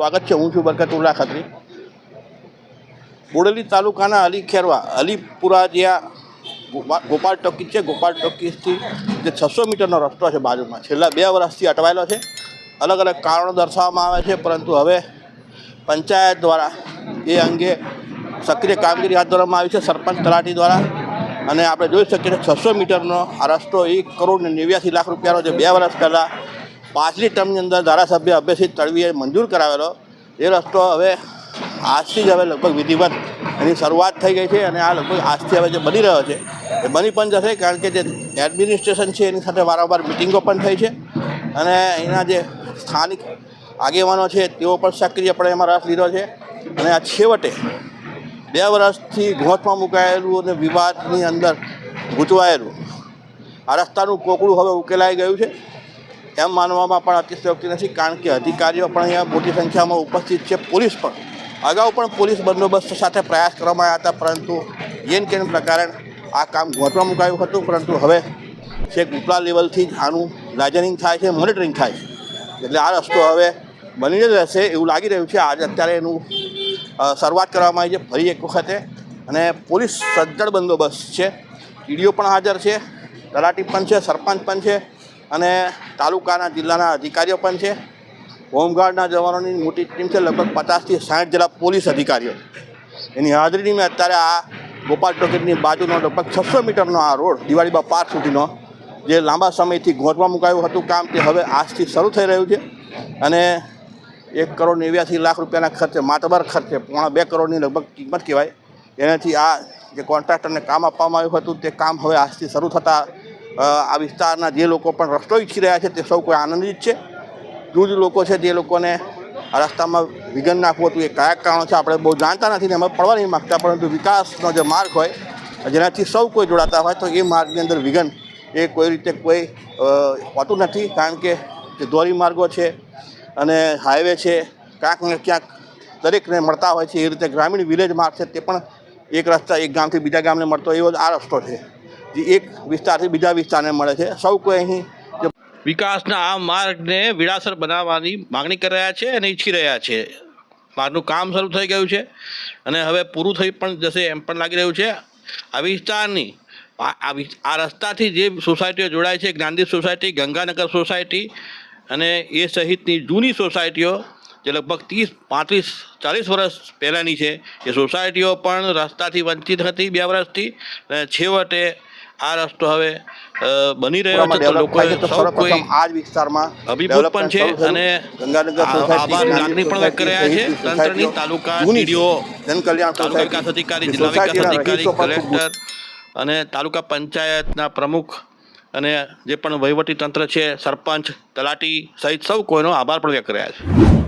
સ્વાગત છે, હું છું બરકતુલ્લા ખત્રી. બોડેલી તાલુકાના અલી ખેરવા, અલીપુરા જ્યાં ગોપા- ગોપાલ ટોકીઝ છે, ગોપાલ ટોકીઝથી જે છસો મીટરનો રસ્તો છે બાજુમાં. છેલ્લા બે વર્ષથી અટવાયેલો છે. અલગ અલગ કારણો દર્શાવવામાં આવે છે, પરંતુ હવે પંચાયત દ્વારા એ અંગે સક્રિય કામગીરી હાથ ધરવામાં આવી છે, સરપંચ તલાટી દ્વારા. અને આપણે જોઈ શકીએ છીએ, છસો મીટરનો આ રસ્તો એક કરોડ ને નેવ્યાસી લાખ રૂપિયાનો જે બે વર્ષ પહેલાં પાછલી ટર્મની અંદર ધારાસભ્ય અભ્યસિત તળવીએ મંજૂર કરાવેલો. એ રસ્તો હવે આજથી જ હવે લગભગ વિધિવત એની શરૂઆત થઈ ગઈ છે અને આ લગભગ આજથી હવે જે બની રહ્યો છે, એ બની પણ જશે કારણ કે જે એડમિનિસ્ટ્રેશન છે એની સાથે વારંવાર મિટિંગો પણ થઈ છે અને એના જે સ્થાનિક આગેવાનો છે તેઓ પણ સક્રિયપણે એમાં રસ લીધો છે અને આ છેવટે બે વર્ષથી ઘોંચમાં મુકાયેલું અને વિવાદની અંદર ગૂંચવાયેલું આ રસ્તાનું કોકડું હવે ઉકેલાઈ ગયું છે. એમ માનવામાં પણ અતિશયોક્તિ નથી, કારણ કે અધિકારીઓ પણ અહીંયા મોટી સંખ્યામાં ઉપસ્થિત છે. પોલીસ પણ, અગાઉ પણ પોલીસ બંદોબસ્ત સાથે પ્રયાસ કરવામાં આવ્યા હતા, પરંતુ જેન કેન પ્રકારે આ કામ ગોઠવા મુકાયું હતું. પરંતુ હવે છેક ઉપલા લેવલથી જ આનું લાઇઝનિંગ થાય છે, મોનિટરિંગ થાય છે. એટલે આ રસ્તો હવે બની જ રહેશે એવું લાગી રહ્યું છે. આજે અત્યારે એનું શરૂઆત કરવામાં આવી છે ફરી એક વખતે. અને પોલીસ સજ્જડ બંદોબસ્ત છે. ટીડીઓ પણ હાજર છે, તલાટી પણ છે, સરપંચ પણ છે. અને તાલુકાના જિલ્લાના અધિકારીઓ પણ છે. હોમગાર્ડના જવાનોની મોટી ટીમ છે, લગભગ પચાસથી સાઠ જેટલા પોલીસ અધિકારીઓ. એની હાજરીની મેં અત્યારે આ ગોપાલ ટોકેટની બાજુનો લગભગ છસો મીટરનો આ રોડ દિવાળી પાર્ક સુધીનો, જે લાંબા સમયથી ગોઠવા મુકાયું હતું કામ તે હવે આજથી શરૂ થઈ રહ્યું છે. અને એક કરોડ નેવ્યાસી લાખ રૂપિયાના ખર્ચે, માતબર ખર્ચે, પોણા બે કરોડની લગભગ કિંમત કહેવાય. એનાથી આ જે કોન્ટ્રાક્ટરને કામ આપવામાં આવ્યું હતું, તે કામ હવે આજથી શરૂ થતાં આ વિસ્તારના જે લોકો પણ રસ્તો ઈચ્છી રહ્યા છે તે સૌ કોઈ આનંદિત છે. જૂજ લોકો છે જે લોકોને રસ્તામાં વિઘન નાખવું હતું, એ કયા કારણો છે આપણે બહુ જાણતા નથી ને અમે પડવા નહીં માગતા, પરંતુ વિકાસનો જે માર્ગ હોય, જેનાથી સૌ કોઈ જોડાતા હોય, તો એ માર્ગની અંદર વિઘન એ કોઈ રીતે કોઈ હોતું નથી, કારણ કે જે ધોરી માર્ગો છે અને હાઈવે છે, ક્યાંક ને ક્યાંક દરેકને મળતા હોય છે, એ રીતે ગ્રામીણ વિલેજ માર્ગ છે તે પણ એક રસ્તા એક ગામથી બીજા ગામને મળતો એવો જ આ રસ્તો છે. એક વિસ્તારથી બીજા વિસ્તારને મળે છે. સૌ કોઈ અહીં વિકાસના આ માર્ગને વિરાસર બનાવવાની માગણી કરી રહ્યા છે અને ઈચ્છી રહ્યા છે. માર્ગનું કામ શરૂ થઈ ગયું છે અને હવે પૂરું થઈ પણ જશે એમ પણ લાગી રહ્યું છે. આ વિસ્તારની આ રસ્તાથી જે સોસાયટીઓ જોડાય છે, જ્ઞાનદીપ સોસાયટી, ગંગાનગર સોસાયટી અને એ સહિતની જૂની સોસાયટીઓ જે લગભગ ત્રીસ, પાંત્રીસ, ચાલીસ વર્ષ પહેલાંની છે. એ સોસાયટીઓ પણ રસ્તાથી વંચિત હતી બે વર્ષથી અને છેવટે આ રસ્તો હવે બની રહ્યો છે તો લોકોએ સૌ કોઈ આ વિસ્તારમાં અભિભૂત પણ છે અને આભાર લાગણી પણ વ્યક્ત કર્યા છે. તંત્રની તાલુકા ડીડીઓ તાલુકા વિકાસ અધિકારી જિલ્લા વિકાસ અધિકારી કલેક્ટર અને તાલુકા પંચાયતના પ્રમુખ અને જે પણ વહીવટી તંત્ર છે સરપંચ તલાટી સહિત સૌ કોઈનો આભાર પણ વ્યક્ત કર્યા છે.